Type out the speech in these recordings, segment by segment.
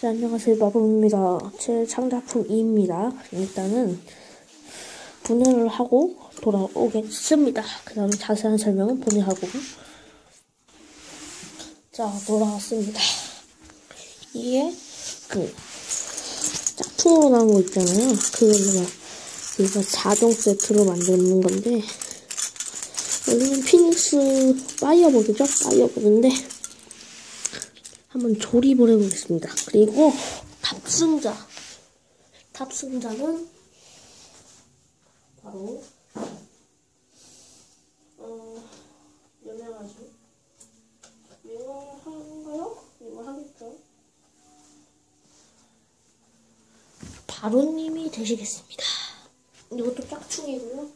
자, 안녕하세요. 마법입니다. 제 창작품입니다. 일단은 분해를 하고 돌아오겠습니다. 그 다음에 자세한 설명은 분해하고 자, 돌아왔습니다. 이게 그 짝퉁으로 나온 거 있잖아요. 그걸로 이거 자동 세트로 만드는 건데 여기는 피닉스 파이어보드죠? 파이어보드인데 한번 조립을 해보겠습니다. 그리고 탑승자. 탑승자는 바로 어, 유명하죠. 유명한가요? 유명하겠죠. 바로님이 되시겠습니다. 이것도 짝퉁이고요.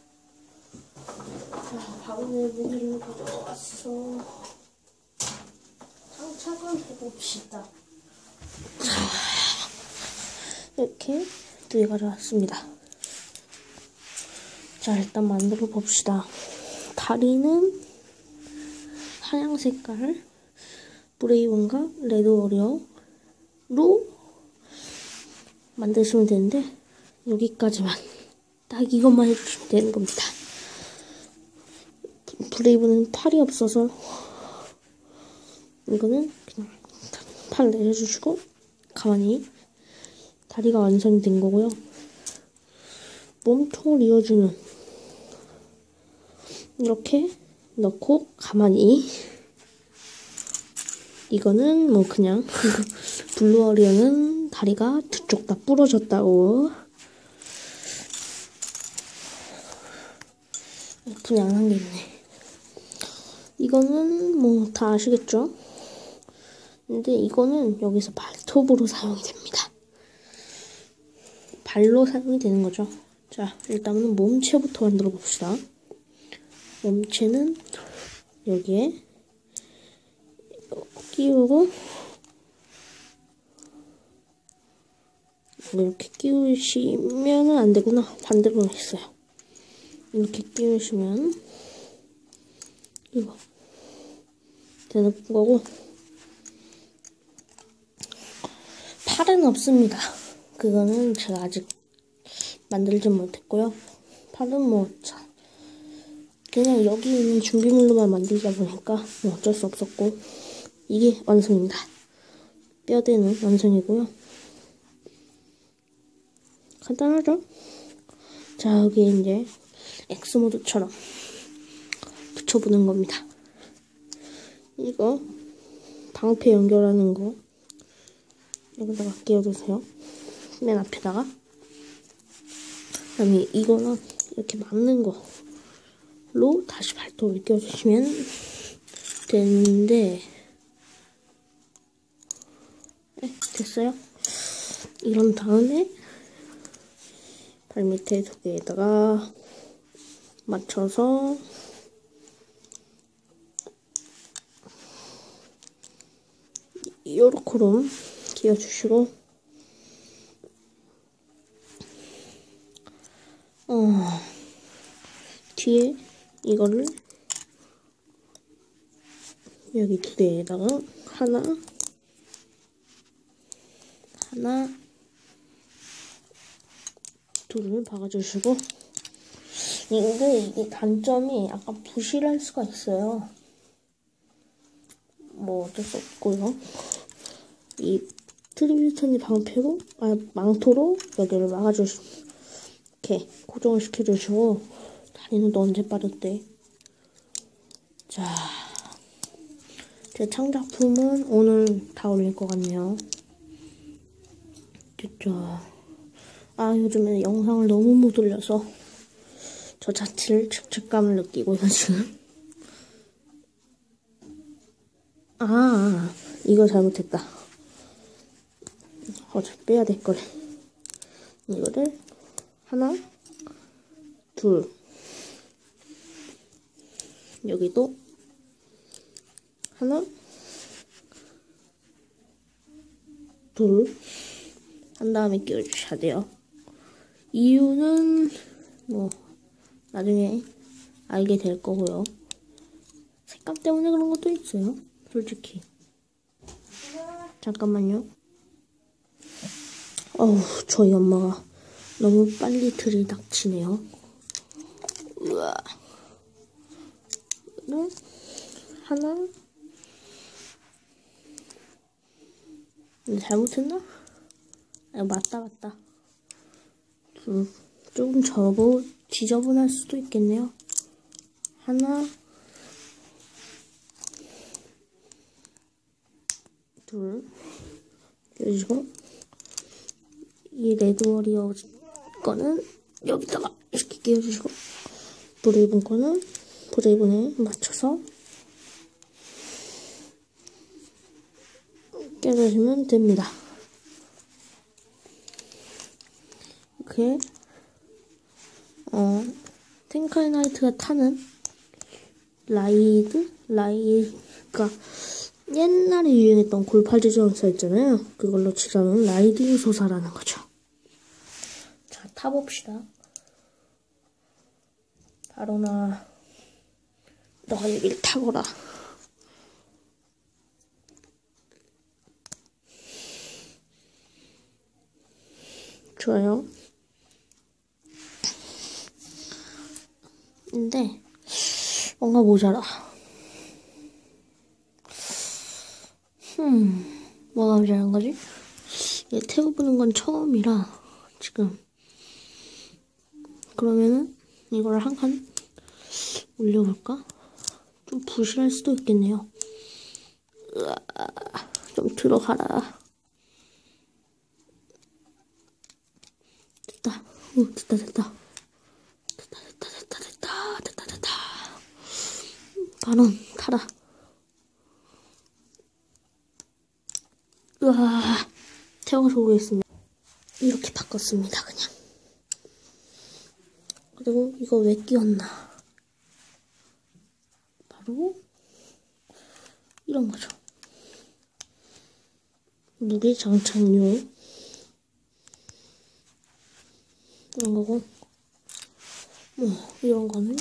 자, 바로님 무기를 가져왔어. 장착을 해봅시다. 자, 이렇게 두 개 가져왔습니다. 자, 일단 만들어 봅시다. 다리는 하양 색깔, 브레이븐과 레드 워리어로 만드시면 되는데, 여기까지만. 딱 이것만 해주시면 되는 겁니다. 브레이브는 팔이 없어서 이거는 그냥 팔 내려주시고 가만히 다리가 완성이 된 거고요. 몸통을 이어주는 이렇게 넣고 가만히 이거는 뭐 그냥 블루어리어는 다리가 두 쪽 다 부러졌다고 분양 한 게 있네. 이거는 뭐 다 아시겠죠? 근데 이거는 여기서 발톱으로 사용이 됩니다. 발로 사용이 되는 거죠. 자, 일단은 몸체부터 만들어 봅시다. 몸체는 여기에 끼우고 이렇게 끼우시면은 안 되구나. 반대로 했어요. 이렇게 끼우시면 이거 되는 거고 팔은 없습니다. 그거는 제가 아직 만들지 못했고요. 팔은 뭐 자, 그냥 여기 있는 준비물로만 만들다 보니까 뭐 어쩔 수 없었고 이게 완성입니다. 뼈대는 완성이고요. 간단하죠? 자 여기 이제 엑스모드처럼 붙여보는 겁니다. 이거 방패 연결하는 거 여기다가 끼워주세요. 맨 앞에다가 그다음에 이거랑 이렇게 맞는 거로 다시 발톱을 끼워주시면 되는데 네, 됐어요. 이런 다음에 발 밑에 두 개에다가 맞춰서 요렇게로 끼워주시고. 어, 뒤에 이거를 여기 두 개에다가 하나 하나 둘을 박아주시고. 근데 이게 단점이 약간 부실할 수가 있어요. 뭐 어쩔 수 없고요. 이 트리뷰턴이 방패로 아 망토로 여기를 막아주시 이렇게 고정을 시켜주시고 다리는 또 언제 빠졌대? 자 제 창작품은 오늘 다 올릴 것 같네요. 됐죠. 아 요즘에 영상을 너무 못 올려서 저 자체를 죄책감을 느끼고 있어 지금. 아 이거 잘못했다 어차 빼야 될 거래. 이거를 하나 둘. 여기도 하나 둘. 한 다음에 끼워주셔야 돼요. 이유는 뭐 나중에 알게 될 거고요. 색감 때문에 그런 것도 있어요 솔직히. 잠깐만요 어우, 저희 엄마가 너무 빨리 틀을 닥치네요. 우와. 네? 하나. 네, 잘못했나? 아, 맞다, 맞다. 둘. 조금 접어, 지저분할 수도 있겠네요. 하나. 둘. 그리고 이 레드 워리어 거는 여기다가 이렇게 끼워주시고 브레이븐 거는 브레이븐에 맞춰서 끼워주시면 됩니다. 이렇게 어 탱카이 나이트가 타는 라이드 라이가 옛날에 유행했던 골팔 제조원사 있잖아요. 그걸로 칠하는 라이딩 소사라는 거죠. 자, 타봅시다. 바로나, 너가 여기를 타거라. 좋아요. 근데, 뭔가 모자라. 음, 뭐가 모자란 거지? 얘 태워보는 건 처음이라, 지금. 그러면은, 이걸 한 칸 올려볼까? 좀 부실할 수도 있겠네요. 좀 들어가라. 됐다. 오, 됐다, 됐다. 됐다, 됐다, 됐다, 됐다, 됐다, 됐다. 반원, 타라. 으아, 태워서 오겠습니다. 이렇게 바꿨습니다, 그냥. 그리고 이거 왜 끼웠나? 바로 이런 거죠. 무게 장착용. 이런 거고. 뭐 이런 거는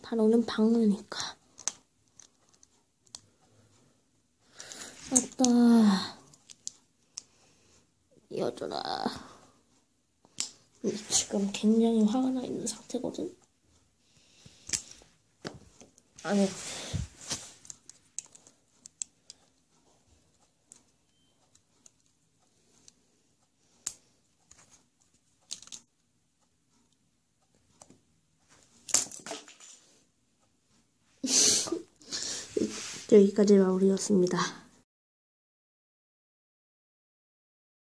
바로는 방으니까. 맞다 이어줘라 지금 굉장히 화가 나 있는 상태거든 아니 여기까지 마무리였습니다.